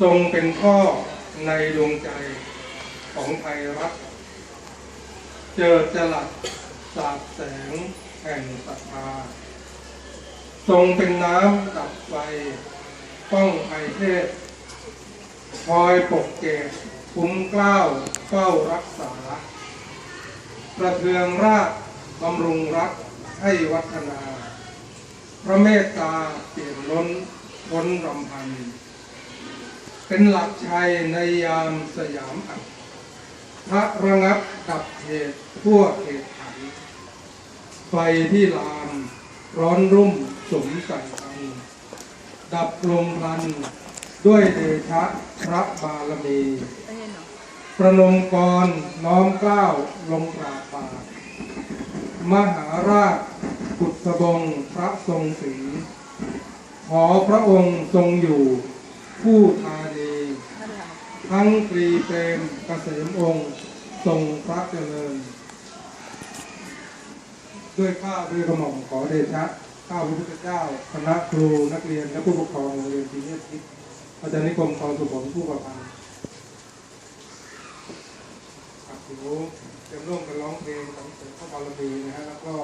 ทรงเป็นพ่อในดวงใจของไทยรัฐ เจิดจรัสสาดแสงแห่งศรัทธาทรงเป็นน้ำดับไฟป้องภัยเทพคอยปกเกตคุ้มเกล้าวเฝ้ารักษา ประเทืองราชบำรุงรักให้วัฒนา พระเมตตาเปลี่ยนล้นพ้นรำพัน เป็นหลักชัยในยามสยามอับพระระงับดับเหตุทั่วเหตุขันไฟที่ลามร้อนรุ่มสมใส่กันดับลงพลันด้วยเดชะพระบารมี ประนมกรน้อมเกล้าวลงกราบาทมหาราชกุศบงพระทรงศรีขอพระองค์ทรงอยู่ ผู้ทานีทั้งตรีเปรมเกษมองค์ทรงพระเจริญ ด้วยข้าด้วยกระหม่อมขอเดชะข้าพระพุทธเจ้าคณะครูนักเรียนและผู้ปกครองโรงเรียนปีเนตทิพย์อาจารย์นิคมคองสุขผลผู้ประพันธ์ครับเดี๋ยวเตรียมร่วมกันร้องเพลงสรรเสริญพระบารมีนะฮะแล้วก็